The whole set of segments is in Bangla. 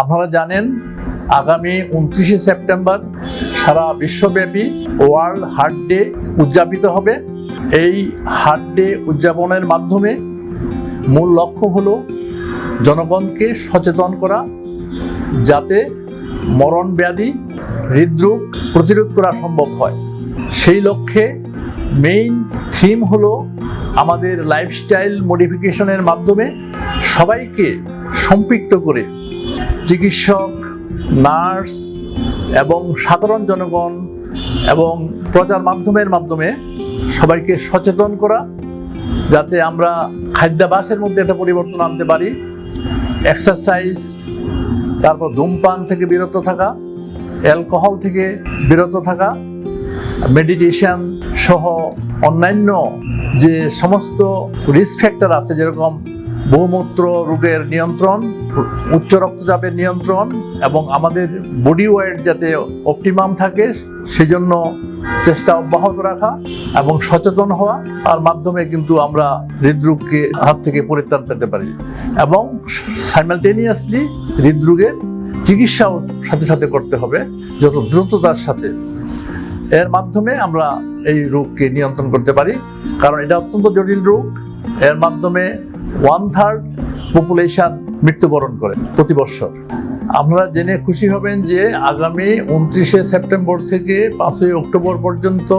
আপনারা জানেন, আগামী উনত্রিশে সেপ্টেম্বর সারা বিশ্বব্যাপী ওয়ার্ল্ড হার্ট ডে উদযাপিত হবে। এই হার্ট ডে উদযাপনের মাধ্যমে মূল লক্ষ্য হলো জনগণকে সচেতন করা, যাতে মরণ ব্যাধি হৃদরোগ প্রতিরোধ করা সম্ভব হয়। সেই লক্ষ্যে মেইন থিম হলো আমাদের লাইফস্টাইল মডিফিকেশনের মাধ্যমে সবাইকে সম্পৃক্ত করে চিকিৎসক, নার্স এবং সাধারণ জনগণ এবং প্রচার মাধ্যমের মাধ্যমে সবাইকে সচেতন করা, যাতে আমরা খাদ্যাভ্যাসের মধ্যে একটা পরিবর্তন আনতে পারি এক্সারসাইজ তারপর ধূমপান থেকে বিরত থাকা অ্যালকোহল থেকে বিরত থাকা মেডিটেশন সহ অন্যান্য যে সমস্ত রিস্ক ফ্যাক্টর আছে, যেরকম বহুমূত্র রোগের নিয়ন্ত্রণ, উচ্চ রক্তচাপের নিয়ন্ত্রণ এবং আমাদের বডি ওয়েট যাতে অপটিমাম থাকে, সেজন্য চেষ্টা অব্যাহত রাখা এবং সচেতন হওয়া, তার মাধ্যমে কিন্তু আমরা হৃদরোগকে হাত থেকে পরিত্রাণ পেতে পারি। এবং সাইমালটেনিয়াসলি হৃদরোগের চিকিৎসাও সাথে সাথে করতে হবে, যত দ্রুততার সাথে। এর মাধ্যমে আমরা এই রোগকে নিয়ন্ত্রণ করতে পারি, কারণ এটা অত্যন্ত জটিল রোগ। এর মাধ্যমে ওয়ান থার্ড পপুলেশন মৃত্যুবরণ করে প্রতি বছর। আপনারা জেনে খুশি হবেন যে আগামী উনত্রিশে সেপ্টেম্বর থেকে পাঁচই অক্টোবর পর্যন্ত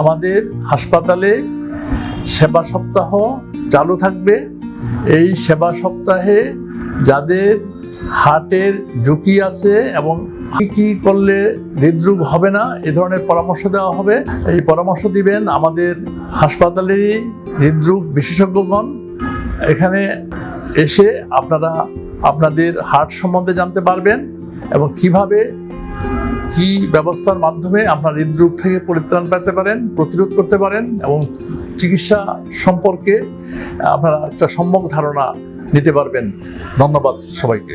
আমাদের হাসপাতালে সেবা সপ্তাহ চালু থাকবে। এই সেবা সপ্তাহে যাদের হার্টের ঝুঁকি আছে এবং কি কি করলে হৃদরোগ হবে না, এ ধরনের পরামর্শ দেওয়া হবে। এই পরামর্শ দিবেন আমাদের হাসপাতালেরই হৃদরোগ বিশেষজ্ঞগণ। এখানে এসে আপনারা আপনাদের হার্ট সম্বন্ধে জানতে পারবেন এবং কীভাবে কি ব্যবস্থার মাধ্যমে আপনার হৃদরোগ থেকে পরিত্রাণ পেতে পারেন, প্রতিরোধ করতে পারেন এবং চিকিৎসা সম্পর্কে আপনারা একটা সম্যক ধারণা নিতে পারবেন। ধন্যবাদ সবাইকে।